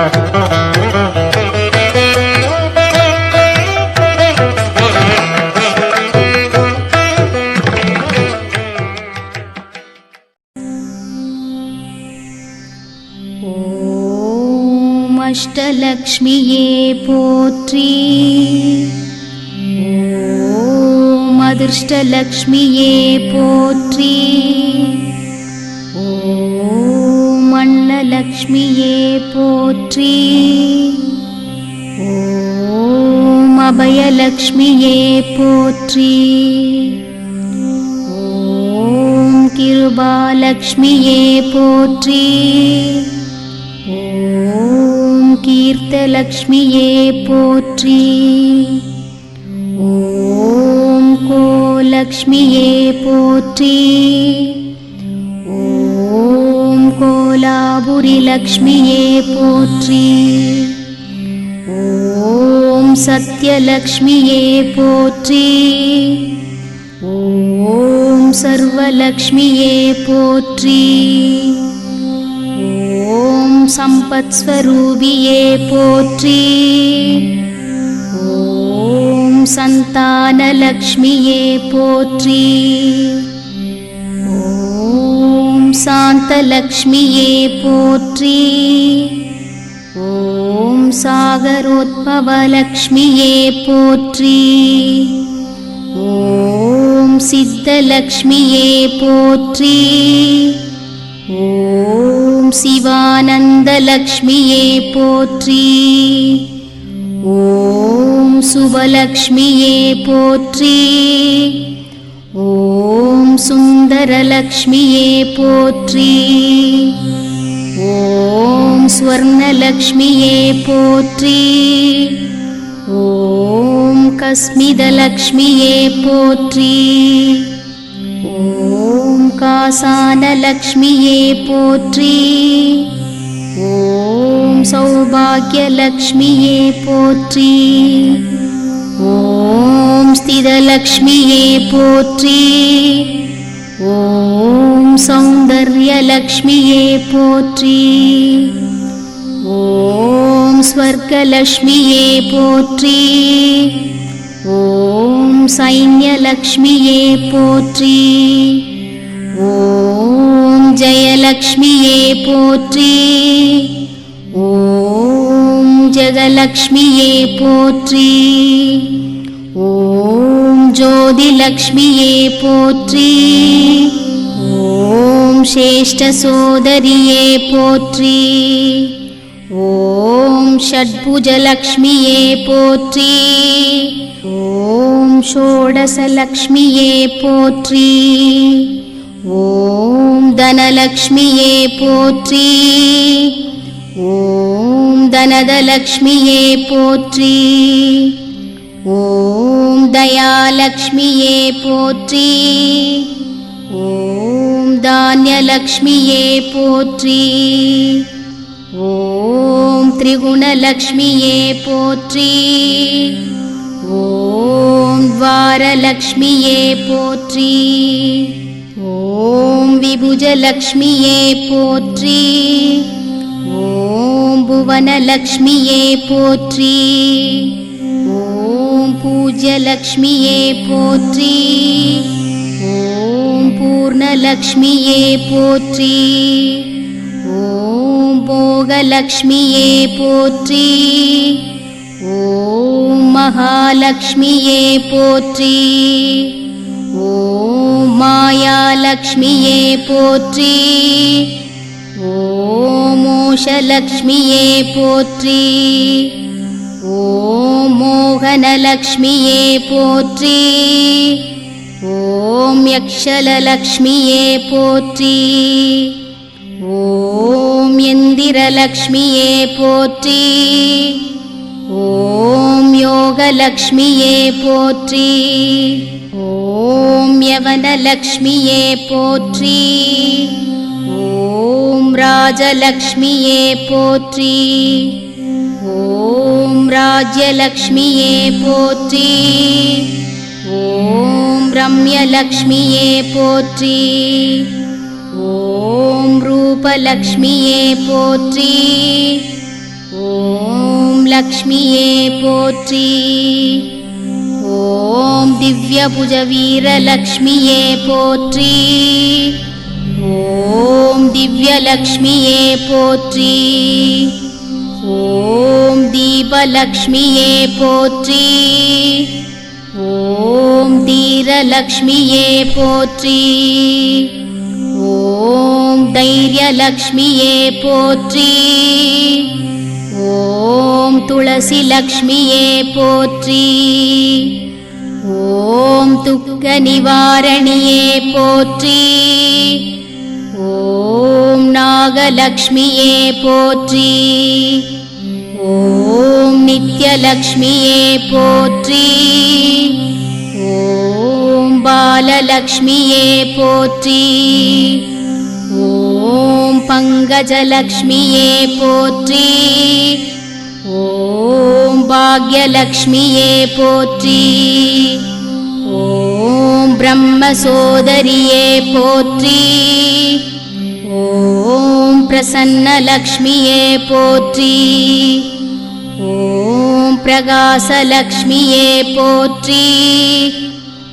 ஓம் அஷ்டலக்ஷ்மியே போற்றி. ஓம் அதிர்ஷ்டலக்ஷ்மியே போற்றி. லக்ஷ்மியே போற்றி. ஓம் அபயலக்ஷ்மியே போற்றி. ஓம் கிருபாலக்ஷ்மியே போற்றி. ஓம் கீர்த்தலக்ஷ்மியே போற்றி. ஓம் கோலக்ஷ்மியே போற்றி. கோலாபுரி லக்ஷ்மியே போற்றி. ஓம் சத்யலக்ஷ்மியே போற்றி. ஓம் சர்வலக்ஷ்மியே போற்றி. ஓம் சம்பத்ஸ்வரூபியே போற்றி. ஓம் சந்தானலக்ஷ்மியே போற்றி. சாந்தலக்ஷ்மியே போற்றி. ஓம் சாகரோத்பவலக்ஷ்மியே போற்றி. ஓம் சித்தலக்ஷ்மியே போற்றி. ஓம் சிவானந்தலக்ஷ்மியே போற்றி. ஓம் சுபலக்ஷ்மியே போற்றி. ஓம் சுந்தரலக்ஷ்மியே போற்றி. ஓம் ஸ்வர்ணலக்ஷ்மியே போற்றி. ஓம் கஸ்மிதலக்ஷ்மியே போற்றி. ஓம் காசானலக்ஷ்மியே போற்றி. ஓம் சௌபாகியலக்ஷ்மியே போற்றி. ஓம் ஸ்திதலக்ஷ்மியே போற்றி. ஓம் சௌந்தர்யலக்ஷ்மியே போற்றி. ஓம் ஸ்வர்கலக்ஷ்மியே போற்றி. ஓம் சைன்யலக்ஷ்மியே போற்றி. ஓம் ஜெயலக்ஷ்மியே போற்றி. ஓம் ஜெகலக்ஷ்மியே போற்றி. ஓம் ஜோதிலக்ஷ்மியே போற்றி ஓம் சேஷ்ட சோதரியே போற்றி ஓம் ஷட்புஜலக்ஷ்மியே போற்றி ஓம் ஷோடசலக்ஷ்மியே போற்றி ஓம் தனலக்ஷ்மியே போற்றி ஓம் தனதலக்ஷ்மியே போற்றி ஓம் தயாலக்ஷ்மியே போற்றி ஓம் தானியலக்ஷ்மியே போற்றி ஓம் திரிகுணலக்ஷ்மியே போற்றி ஓம் துவாரலக்ஷ்மியே போற்றி ஓம் விபுஜலக்ஷ்மியே போற்றி ஓம் புவனலக்ஷ்மியே போற்றி ஓம் பூஜ்யலக்ஷ்மியே போற்றி. ஓம் பூர்ணலக்ஷ்மியே போற்றி. ஓம் போகலக்ஷ்மியே போற்றி. ஓம் மகாலக்ஷ்மியே போற்றி. ஓம் மாயாலக்ஷ்மியே போற்றி. ஓம் மோஷலக்ஷ்மியே போற்றி. ஓம் மோகனலக்ஷ்மியே போற்றி. ஓம் யக்ஷலலக்ஷ்மியே போற்றி. ஓம் எந்திரலக்ஷ்மியே போற்றி. ஓம் யோகலக்ஷ்மியே போற்றி. ஓம் யவனலக்ஷ்மியே போற்றி. ஓம் ராஜலக்ஷ்மியே போற்றி. ஓம் ராஜ்யலக்ஷ்மியே போற்றி ஓம் ரம்யலக்ஷ்மியே போற்றி ஓம் ரூபலக்ஷ்மியே போற்றி ஓம் லக்ஷ்மியே போற்றி ஓம் திவ்ய புஜ வீர போற்றி ஓம் திவ்யலக்ஷ்மியே போற்றி தீபலக்ஷ்மியே போற்றி. ஓம் தீரலக்ஷ்மியே போற்றி. ஓம் தைரியலக்ஷ்மியே போற்றி. ஓம் துளசி லக்ஷ்மியே போற்றி. ஓம் துக்க நிவாரணியே போற்றி. ஓம் நாகலக்ஷ்மியே போற்றி. ஓம் நித்யலக்ஷ்மியே போற்றி ஓம் பாலலக்ஷ்மியே போற்றி ஓம் பங்கஜலக்ஷ்மியே போற்றி ஓம் பாக்யலக்ஷ்மியே போற்றி ஓம் பிரம்மசோதரியே போற்றி ஓம் பிரசன்னலக்ஷ்மியே போற்றி ஓம் பிரகாசலக்ஷ்மியே போற்றி.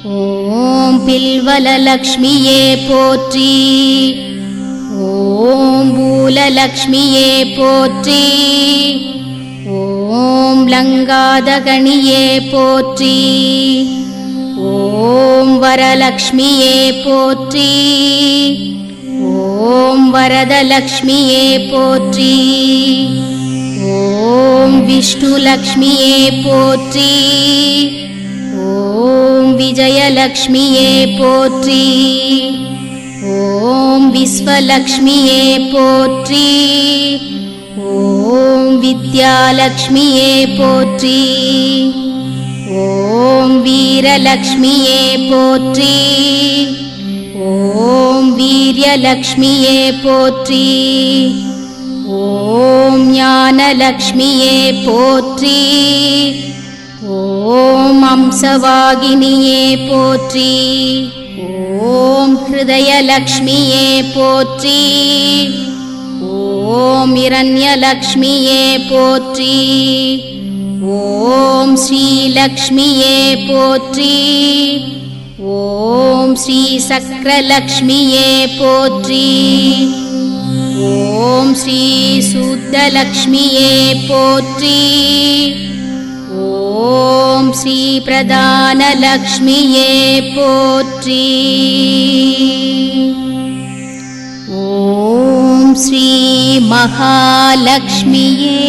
ஓம் பில்வலலக்ஷ்மியே போற்றி. ஓம் பூலலக்ஷ்மியே போற்றி. ஓம் லங்காதகணியே போற்றி. ஓம் வரலக்ஷ்மியே போற்றி. ஓம் வரதலக்ஷ்மியே போற்றி. ஓம் விஷ்ணுலக்ஷ்மியே போற்றி. ஓம் விஜயலக்ஷ்மியே போற்றி. ஓம் விஸ்வலக்ஷ்மியே போற்றி. ஓம் வித்யாலக்ஷ்மியே போற்றி. ஓம் வீரலக்ஷ்மியே போற்றி. ஓம் வீரியலக்ஷ்மியே போற்றி. ஓம் ஞானலக்ஷ்மியே போற்றி. ஓம் அம்சவாகினியே போற்றி. ஓம் ஹிருதயலக்ஷ்மியே போற்றி. ஓம் இரண்யலக்ஷ்மியே போற்றி. ஓம் ஸ்ரீலக்ஷ்மியே போற்றி. ஓம் ஸ்ரீ சக்கரலக்ஷ்மியே போற்றி. ஓம் ஸ்ரீ சுத்தலக்ஷ்மியே போற்றி. ஓம் ஸ்ரீ பிரதானலக்ஷ்மியே போற்றி. ஓம் ஸ்ரீ மகாலக்ஷ்மியே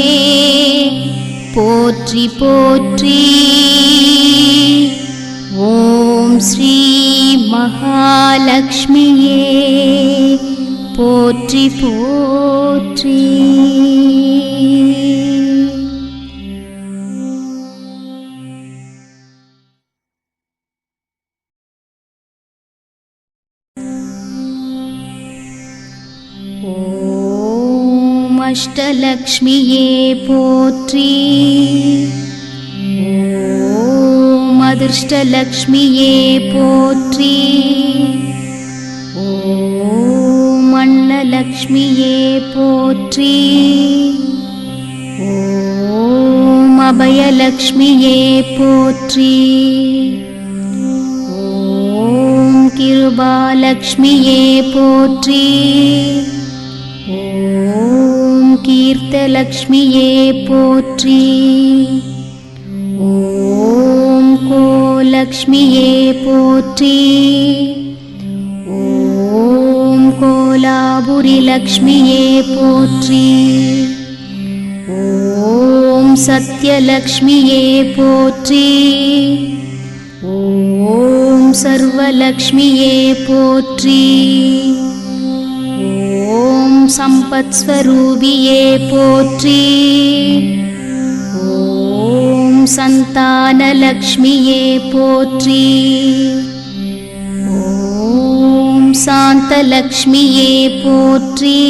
போற்றி போற்றி. ஓம் ஸ்ரீ மகாலக்ஷ்மியே போற்றி போற்றி. ஓம் அஷ்டலக்ஷ்மியே போற்றி. ஓம் அதிர்ஷ்டலக்ஷ்மியே லக்ஷ்மியே போற்றி. ஓம் அபயலக்ஷ்மியே போற்றி. ஓம் கிருபாலக்ஷ்மியே போற்றி. ஓம் கீர்த்தலக்ஷ்மியே போற்றி. ஓம் கோலக்ஷ்மியே போற்றி. கோலாபுரி லக்ஷ்மியே போற்றி. ஓம் சத்யலக்ஷ்மியே போற்றி. ஓம் சர்வலக்ஷ்மியே போற்றி. ஓம் சம்பத்ஸ்வரூபியே போற்றி. ஓம் சந்தானலக்ஷ்மியே போற்றி. சாந்தலக்ஷ்மியே போற்றி.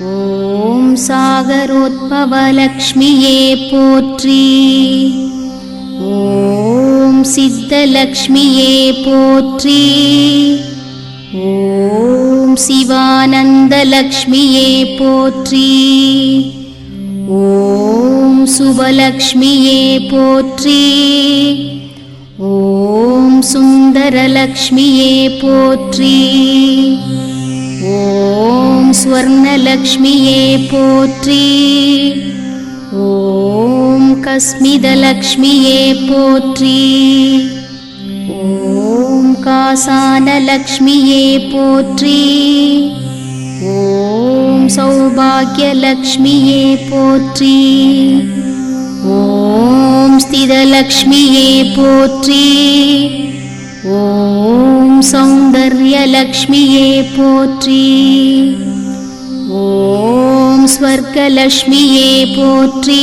ஓம் சாகரோத்பவலக்ஷ்மியே போற்றி. ஓம் சித்தலக்ஷ்மியே போற்றி. ஓம் சிவானந்தலக்ஷ்மியே போற்றி. ஓம் சுபலக்ஷ்மியே போற்றி. ஓம் சுந்தரலக்ஷ்மியே போற்றி. ஓம் ஸ்வர்ணலக்ஷ்மியே போற்றி. ஓம் கஸ்மிதலக்ஷ்மியே போற்றி. ஓம் காசானலக்ஷ்மியே போற்றி. ஓம் சௌபாகியலக்ஷ்மியே போற்றி. ஓம் ஸ்திதலக்ஷ்மியே போற்றி. ஓம் சௌந்தர்யலக்ஷ்மியே போற்றி. ஓம் ஸ்வர்கலக்ஷ்மியே போற்றி.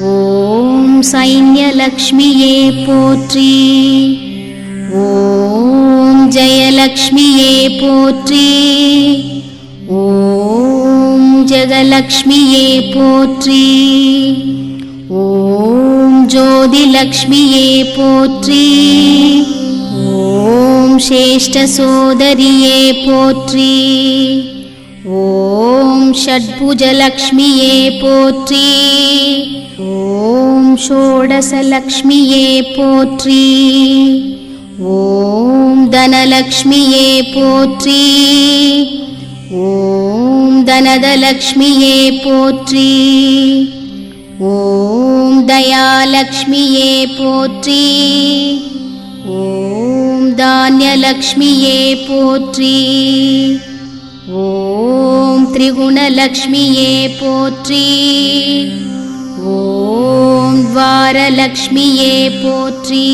ஓம் சைன்யலக்ஷ்மியே போற்றி. ஓம் ஜெயலக்ஷ்மியே போற்றி. ஓம் ஜெகலக்ஷ்மியே போற்றி. ஓம் ஜோதிலக்ஷ்மியே போற்றி ஓம் சேஷ்ட சோதரியே போற்றி ஓம் ஷட்புஜலக்ஷ்மியே போற்றி ஓம் ஷோடசலக்ஷ்மியே போற்றி ஓம் தனலக்ஷ்மியே போற்றி ஓம் தனதலக்ஷ்மியே போற்றி ஓம் தயாலக்ஷ்மியே போற்றி ஓம் தானியலக்ஷ்மியே போற்றி ஓம் திரிகுணலக்ஷ்மியே போற்றி ஓம் துவாரலக்ஷ்மியே போற்றி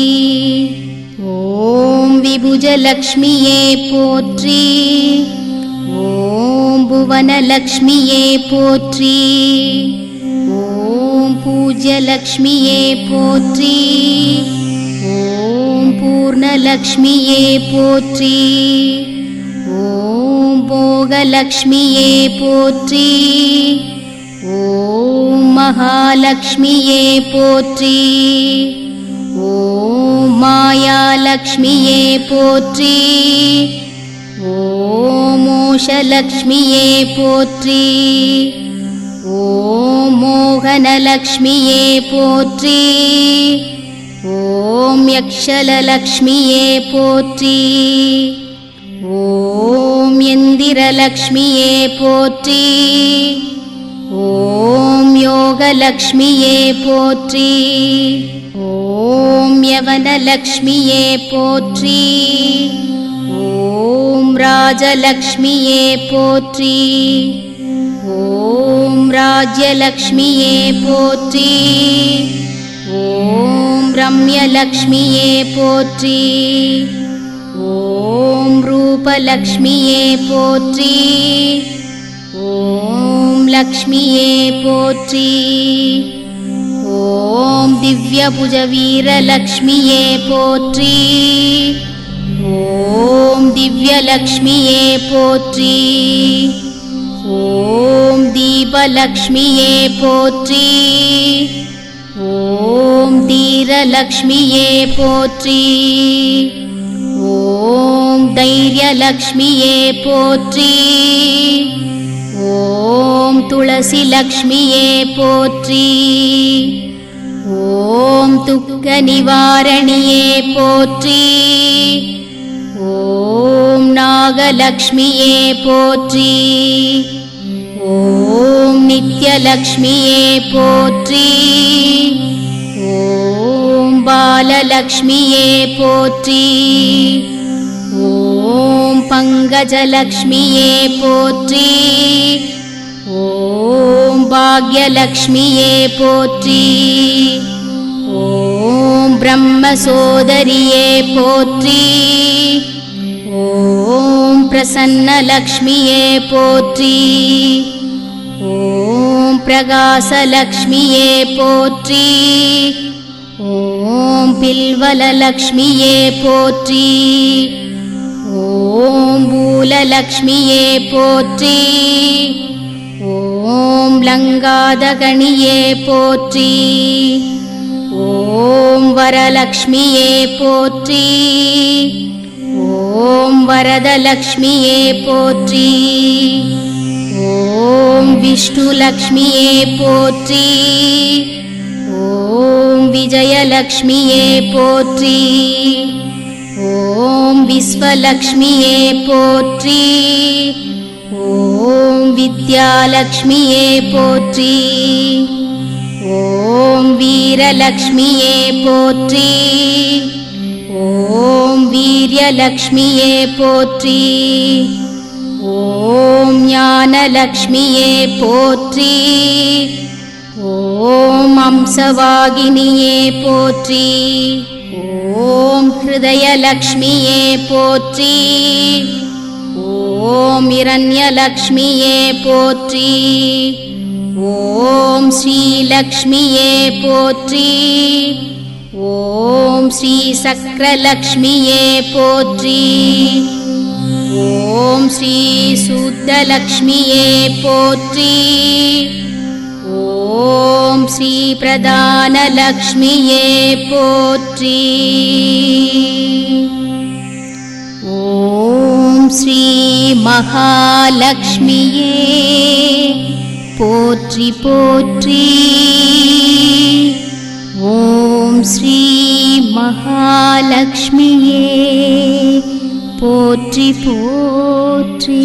ஓம் விபுஜலக்ஷ்மியே போற்றி ஓம் புவனலக்ஷ்மியே போற்றி ஓம் பூஜ்யலக்ஷ்மியே போற்றி. ஓம் பூர்ணலக்ஷ்மியே போற்றி. ஓம் போகலக்ஷ்மியே போற்றி. ஓம் மகாலக்ஷ்மியே போற்றி. ஓம் மாயாலக்ஷ்மியே போற்றி. ஓம் மோஷலக்ஷ்மியே போற்றி. ஓம் மோகனலக்ஷ்மியே போற்றி. ஓம் யக்ஷலலக்ஷ்மியே போற்றி. ஓம் எந்திரலக்ஷ்மியே போற்றி. ஓம் யோகலக்ஷ்மியே போற்றி. ஓம் யவனலக்ஷ்மியே போற்றி. ஓம் ராஜலக்ஷ்மியே போற்றி. ஓம் ராஜ்யலக்ஷ்மியே போற்றி ஓம் ரம்யலக்ஷ்மியே போற்றி ஓம் ரூபலக்ஷ்மியே போற்றி ஓம் லக்ஷ்மியே போற்றி ஓம் திவ்யபுஜவீரலக்ஷ்மியே போற்றி ஓம் திவ்யலக்ஷ்மியே போற்றி ஓம் தீபலக்ஷ்மியே போற்றி. ஓம் தீரலக்ஷ்மியே போற்றி. ஓம் தைரியலக்ஷ்மியே போற்றி. ஓம் துளசி லக்ஷ்மியே போற்றி. ஓம் துக்க நிவாரணியே போற்றி. ஓம் நாகலக்ஷ்மியே போற்றி. ஓம் நித்யலக்ஷ்மியே போற்றி. ஓம் பாலலக்ஷ்மியே போற்றி. ஓம் பங்கஜலக்ஷ்மியே போற்றி. ஓம் பாக்யலக்ஷ்மியே போற்றி. ஓம் பிரம்மசோதரியே போற்றி. ஓம் பிரசன்னலக்ஷ்மியே போற்றி. ஓம் பிரகாசலக்ஷ்மியே போற்றி. ஓம் பில்வலலக்ஷ்மியே போற்றி. ஓம் பூலலக்ஷ்மியே போற்றி. ஓம் லங்காதகணியே போற்றி. ஓம் வரலக்ஷ்மியே போற்றி. ஓம் வரதலக்ஷ்மியே போற்றி. ஓம் விஷ்ணுலக்ஷ்மியே போற்றி. ஓம் விஜயலக்ஷ்மியே போற்றி. ஓம் விஸ்வலக்ஷ்மியே போற்றி. ஓம் வித்யாலக்ஷ்மியே போற்றி. ஓம் வீரலக்ஷ்மியே போற்றி. ஓம் வீரியலக்ஷ்மியே போற்றி. ஓம் ஞானலக்ஷ்மியே போற்றி. ஓம் அம்சவாகினியே போற்றி. ஓம் ஹிருதயலக்ஷ்மியே போற்றி. ஓம் இரண்யலக்ஷ்மியே போற்றி. ஓம் ஸ்ரீலக்ஷ்மியே போற்றி. ஓம் ஸ்ரீ சக்கரலக்ஷ்மியே போற்றி. ஓம் ஸ்ரீ சுத்தலக்ஷ்மியே போற்றி. ஓம் ஸ்ரீ பிரதானலக்ஷ்மியே போற்றி. ஓம் ஸ்ரீ மகாலக்ஷ்மியே போற்றி போற்றி. ஓம் ஸ்ரீ மகாலக்ஷ்மியே போற்றி போற்றி.